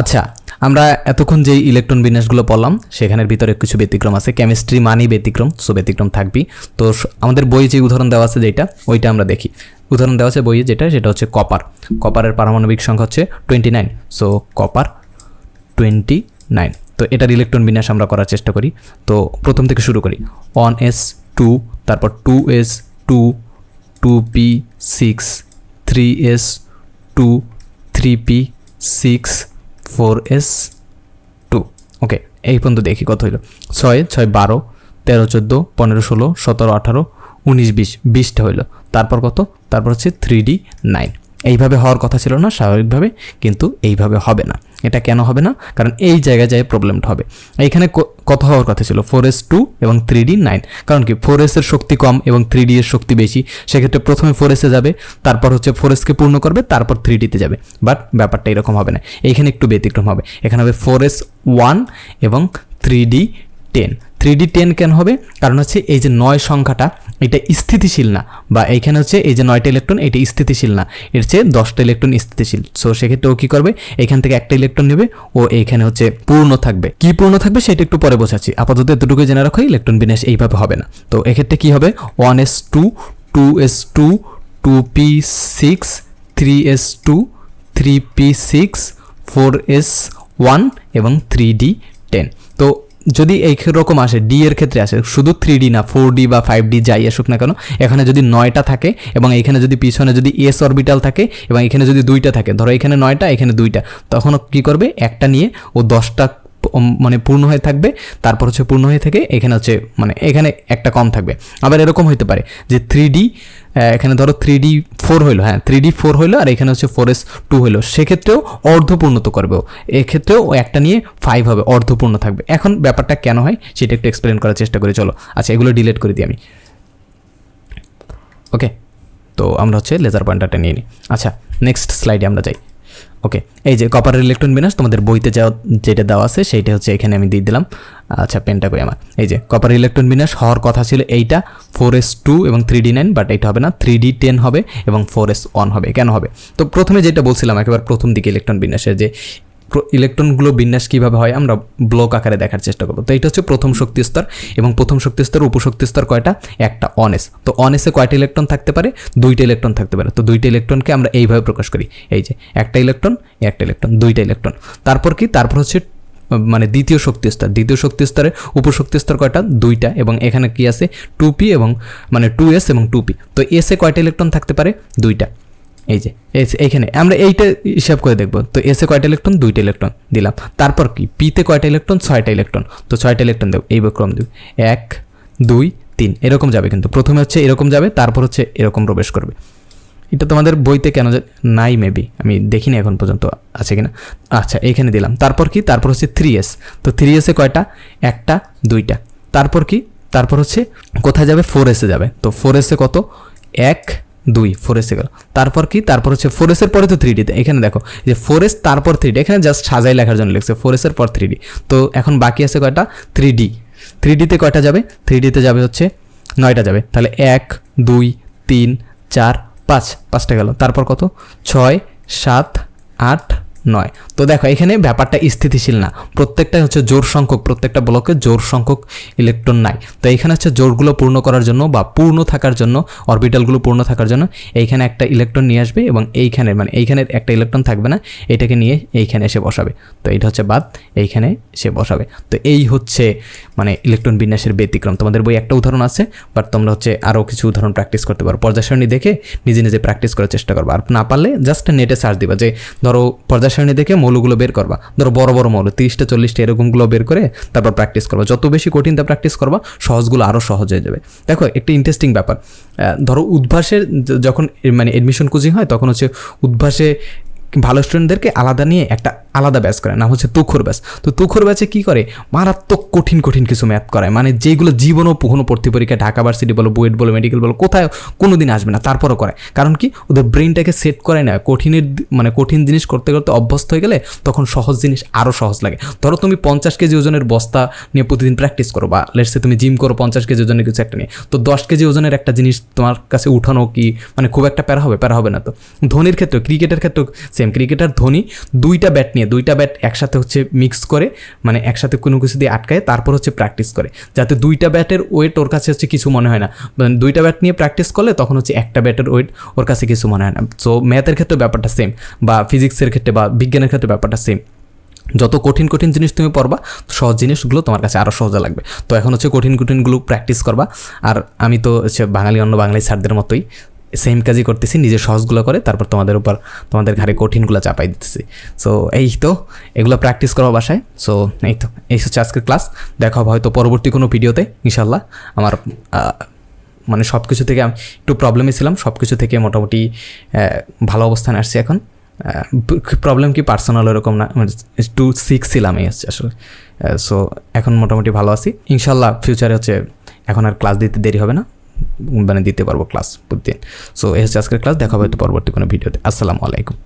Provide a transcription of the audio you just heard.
আচ্ছা আমরা এতক্ষণ যে ইলেকট্রন বিন্যাসগুলো পড়লাম, সেখানের ভিতরে কিছু ব্যতিক্রম আছে। কেমিস্ট্রি মানেই ব্যতিক্রম সো ব্যতিক্রম থাকবি তো আমাদের বইয়ে যে উদাহরণ দেওয়া আছে যেটা, ওইটা আমরা দেখি। উদাহরণ দেওয়া আছে বইয়ে যেটা, সেটা হচ্ছে কপার কপারের পারমাণবিক সংখ্যা হচ্ছে twenty nine so copper twenty nine তো এটার ইলেকট্রন বিন্যাস আমরা করার চেষ্টা করি। তো প্রথম থেকে শুরু করি। ওয়ান এস টু তারপর two S two two P six three S two three P six four S two okay এই পর্যন্ত দেখি কত হইল। ছয় ছয় বারো, তেরো, চোদ্দ, পনেরো, ষোলো, সতেরো, আঠারো, উনিশ, বিশ, বিশটা হইল। তারপর কত? তারপর হচ্ছে থ্রি ডি নাইন এইভাবে হওয়ার কথা ছিল না, স্বাভাবিকভাবে, কিন্তু এইভাবে হবে না। এটা কেন হবে না? কারণ এই জায়গায় যায় প্রবলেমটা হবে। এইখানে কত হওয়ার কথা ছিল? ফোর এস টু এবং থ্রি ডি নাইন কারণ কি? ফোর এসের শক্তি কম এবং থ্রি ডি এর শক্তি বেশি। সেক্ষেত্রে প্রথমে ফোর এসে যাবে, তারপর হচ্ছে ফোর এসকে পূর্ণ করবে, তারপর থ্রি ডিতে যাবে। বাট ব্যাপারটা এরকম হবে না। এইখানে একটু ব্যতিক্রম হবে। এখানে হবে ফোর এস ওয়ান এবং three D ten three D ten কেন হবে? কারণ হচ্ছে এই যে নয় সংখ্যাটা এটা স্থিতিশীল না। বা এইখানে হচ্ছে এই যে নয়টা ইলেকট্রন এটা স্থিতিশীল না। এর চেয়ে দশটা ইলেকট্রন স্থিতিশীল। সো সেক্ষেত্রে ও কী করবে? এখান থেকে একটা ইলেকট্রন নেবে, ও এইখানে হচ্ছে পূর্ণ থাকবে। কি পূর্ণ থাকবে সেটা একটু পরে বোঝাচ্ছি। আপাতত এতটুকু জেনে রাখো ইলেকট্রন বিন্যাস এইভাবে হবে না। তো এক্ষেত্রে কি হবে? One S two two S two two P six three S two three P six four S one এবং থ্রি ডি টেন তো যদি এই রকম আসে ডি এর ক্ষেত্রে আসে, শুধু থ্রি ডি না ফোর ডি বা ফাইভ ডি যাই আসুক না কেন, এখানে যদি নয়টা থাকে এবং এখানে যদি পিছনে যদি এস অরবিটাল থাকে এবং এখানে যদি দুইটা থাকে, ধরো এখানে নয়টা, এখানে দুইটা, তখন কি করবে? একটা নিয়ে ও দশটা মানে পূর্ণ হয়ে থাকবে, তারপর হচ্ছে পূর্ণ হয়ে থেকে এখানে হচ্ছে মানে এখানে একটা কম থাকবে। আবার এরকম হতে পারে যে থ্রি ডি এখানে ধরো থ্রি ডি ফোর হইল হ্যাঁ থ্রি ডি ফোর হইল আর এখানে হচ্ছে ফোর এস টু হইল। সেক্ষেত্রেও অর্ধপূর্ণত করবে ও। এক্ষেত্রেও একটা নিয়ে ফাইভ হবে, অর্ধপূর্ণ থাকবে। এখন ব্যাপারটা কেন হয় সেটা একটু এক্সপ্লেন করার চেষ্টা করি, চলো। আচ্ছা এগুলো ডিলিট করে দিই আমি। ওকে তো আমরা হচ্ছে লেজার পয়েন্টারটা নিয়ে নিই আচ্ছা নেক্সট স্লাইডে আমরা যাই। ওকে এই যে কপারের ইলেকট্রন বিন্যাস, তোমাদের বইতে যা যেটা দেওয়া আছে, সেইটা হচ্ছে এখানে আমি দিয়ে দিলাম। আচ্ছা পেনটা কই আমার। এই যে কপার ইলেকট্রন বিন্যাস হওয়ার কথা ছিল এইটা ফোর এস টু এবং থ্রি ডি নাইন বাট এটা হবে না থ্রি ডি টেন হবে এবং ফোর এস ওয়ান হবে। কেন হবে? তো প্রথমে যেটা বলছিলাম, একেবারে প্রথম দিকে ইলেকট্রন বিন্যাসের যে ইলেকট্রনগুলো বিন্যাস কীভাবে হয় আমরা ব্লক আকারে দেখার চেষ্টা করব। তো এটা হচ্ছে প্রথম শক্তি স্তর এবং প্রথম শক্তি স্তর, উপশক্তি স্তর কয়টা? একটা অনেস তো অনেসে কয়টা ইলেকট্রন থাকতে পারে? দুইটা ইলেকট্রন থাকতে পারে। তো দুইটা ইলেকট্রনকে আমরা এইভাবে প্রকাশ করি। এই যে, একটা ইলেকট্রন একটা ইলেকট্রন, দুইটা ইলেকট্রন। তারপর কি? তারপর হচ্ছে মানে দ্বিতীয় শক্তি স্তর। দ্বিতীয় শক্তি স্তরে উপশক্তি স্তর কয়টা? দুইটা এবং এখানে কি আছে? টু পি এবং মানে টু এস এবং টু পি তো এসে কয়টা ইলেকট্রন থাকতে পারে? দুইটা। এই যে এইখানে। আমরা এইটা হিসাব করে দেখব। তো এসে কয়টা ইলেকট্রন? দুইটা ইলেকট্রন দিলাম। তারপর কি? পিতে কয়টা ইলেকট্রন? ছয়টা ইলেকট্রন। তো ছয়টা ইলেকট্রন দেব। এই ক্রম দেব। এক, দুই, তিন। এরকম যাবে কিন্তু। প্রথমে হচ্ছে এরকম যাবে, তারপর হচ্ছে এরকম প্রবেশ করবে। এটা তোমাদের বইতে কেন নাই মেবি আমি দেখিনি এখন পর্যন্ত আছে কিনা। আচ্ছা এইখানে দিলাম। তারপর কি? তারপর হচ্ছে থ্রি এস তো থ্রি এসে কয়টা? একটা, দুইটা। তারপর কি? তারপর হচ্ছে কোথায় যাবে? ফোর এসে যাবে। তো ফোর এসে কত? এক দুই ফোর এসে গেল। তারপর কি? তারপর হচ্ছে ফোর এসের পরে তো থ্রি ডিতে এখানে দেখো যে ফোরেস্ট তারপর থ্রি ডি এখানে জাস্ট সাজাই লেখার জন্য লিখছে ফোর এসের পর থ্রি ডি তো এখন বাকি আছে কয়টা? থ্রি ডি থ্রি ডিতে কয়টা যাবে? থ্রি ডিতে যাবে হচ্ছে নয়টা যাবে। তাহলে এক, দুই, তিন, চার, পাঁচ। পাঁচটা গেল। তারপর কত? ছয়, সাত, আট নয়। তো দেখো, এখানে ব্যাপারটা স্থিতিশীল না। প্রত্যেকটা হচ্ছে জোর সংখ্যক, প্রত্যেকটা ব্লকে জোর সংখ্যক ইলেকট্রন নাই। তো এইখানে হচ্ছে জোরগুলো পূর্ণ করার জন্য বা পূর্ণ থাকার জন্য অরবিটালগুলো পূর্ণ থাকার জন্য এইখানে একটা ইলেকট্রন নিয়ে আসবে এবং এইখানে মানে এইখানে একটা ইলেকট্রন থাকবে না, এটাকে নিয়ে এইখানে এসে বসাবে। তো এইটা হচ্ছে বাদ, এইখানে সে বসাবে। তো এই হচ্ছে মানে ইলেকট্রন বিন্যাসের ব্যতিক্রম। তোমাদের বই একটা উদাহরণ আছে বাট তোমরা হচ্ছে আরও কিছু উদাহরণ প্র্যাকটিস করতে পারো। পর্যায় সারণী দেখে নিজে নিজে প্র্যাকটিস করার চেষ্টা করবা আর না পারলে জাস্ট নেটে সার্চ দিবা যে, ধরো পর্যায় সারণী দেখে মৌলগুলো বের করবা। ধরো বড় বড় মৌল, তিরিশটা, চল্লিশটা এরকমগুলো বের করে তারপর প্র্যাকটিস করবা। যত বেশি কঠিন তা প্র্যাকটিস করবা, সহজগুলো আরও সহজ হয়ে যাবে। দেখো, একটি ইন্টারেস্টিং ব্যাপার। ধরো উদ্ভাসের যখন মানে এডমিশন কোচিং হয়, তখন হচ্ছে উদ্ভাসে ভালো স্টুডেন্টদেরকে আলাদা নিয়ে একটা আলাদা ব্যাচ করে, নাম হচ্ছে তুখর ব্যাচ তো তুখর ব্যাচে কী করে? মারাত্মক কঠিন কঠিন কিছু ম্যাথ করায়। মানে যেগুলো জীবনও কোনো ভর্তি পরীক্ষা ঢাকা ভার্সিটি বলো, বুয়েট বলো মেডিকেল বলো কোথায় কোনো দিন আসবে না, তারপরও করে কারণ কি? ওদের ব্রেনটাকে সেট করে না কঠিনের মানে কঠিন জিনিস করতে করতে অভ্যস্ত হয়ে গেলে তখন সহজ জিনিস আরও সহজ লাগে। ধরো তুমি পঞ্চাশ কেজি ওজনের বস্তা নিয়ে প্রতিদিন প্র্যাকটিস করো, বা লেটসে তুমি জিম করো পঞ্চাশ কেজি ওজনের কিছু একটা নিয়ে, তো দশ কেজি ওজনের একটা জিনিস তোমার কাছে উঠানো কি? মানে খুব একটা প্যারা হবে প্যারা হবে না তো। ধোনির ক্ষেত্রে ক্রিকেটের ক্ষেত্রে সেম ক্রিকেটার ধোনি দুইটা ব্যাট নিয়ে, দুইটা ব্যাট একসাথে হচ্ছে মিক্স করে মানে একসাথে কোনো কিছু দিয়ে আটকায়, তারপর হচ্ছে প্র্যাকটিস করে। যাতে দুইটা ব্যাটের ওয়েট ওর কাছে হচ্ছে কিছু মনে হয় না। মানে দুইটা ব্যাট নিয়ে প্র্যাকটিস করলে তখন হচ্ছে একটা ব্যাটের ওয়েট ওর কাছে কিছু মনে হয় না। সো ম্যাথের ক্ষেত্রে ব্যাপারটা সেম বা ফিজিক্সের ক্ষেত্রে বা বিজ্ঞানের ক্ষেত্রে ব্যাপারটা সেম যত কঠিন কঠিন জিনিস তুমি পড়বা, সহজ জিনিসগুলো তোমার কাছে আরও সহজে লাগবে। তো এখন হচ্ছে কঠিন, কঠিনগুলো প্র্যাকটিস করবা। আর আমি তো হচ্ছে বাঙালি অন্য বাঙালি স্যারদের মতোই। সেম কাজই করতেছি, নিজের সহজগুলো করে, তারপর তোমাদের উপর, তোমাদের ঘাড়ে কঠিনগুলো চাপাই দিতেছি। সো এই তো, এগুলো প্র্যাকটিস করো বাসায়। সো এই তো, এই হচ্ছে আজকের ক্লাস দেখা হবে হয়তো পরবর্তী কোনো ভিডিওতে ইনশাল্লাহ আমার মানে সব কিছু থেকে আমি একটু প্রবলেমে ছিলাম সব কিছু থেকে মোটামুটি ভালো অবস্থানে আসছি এখন। প্রবলেম কি পার্সোনাল এরকম না মানে একটু সিক ছিলাম এই হচ্ছে আসলে। সো এখন মোটামুটি ভালো আছি। ইনশাল্লাহ ফিউচারে হচ্ছে, এখন আর ক্লাস দিতে দেরি হবে না। মানে দিতে পারব ক্লাস প্রতিদিন। সো হচ্ছে আজকের ক্লাস দেখা হবে তো পরবর্তী কোনো ভিডিওতে। আসসালামু আলাইকুম।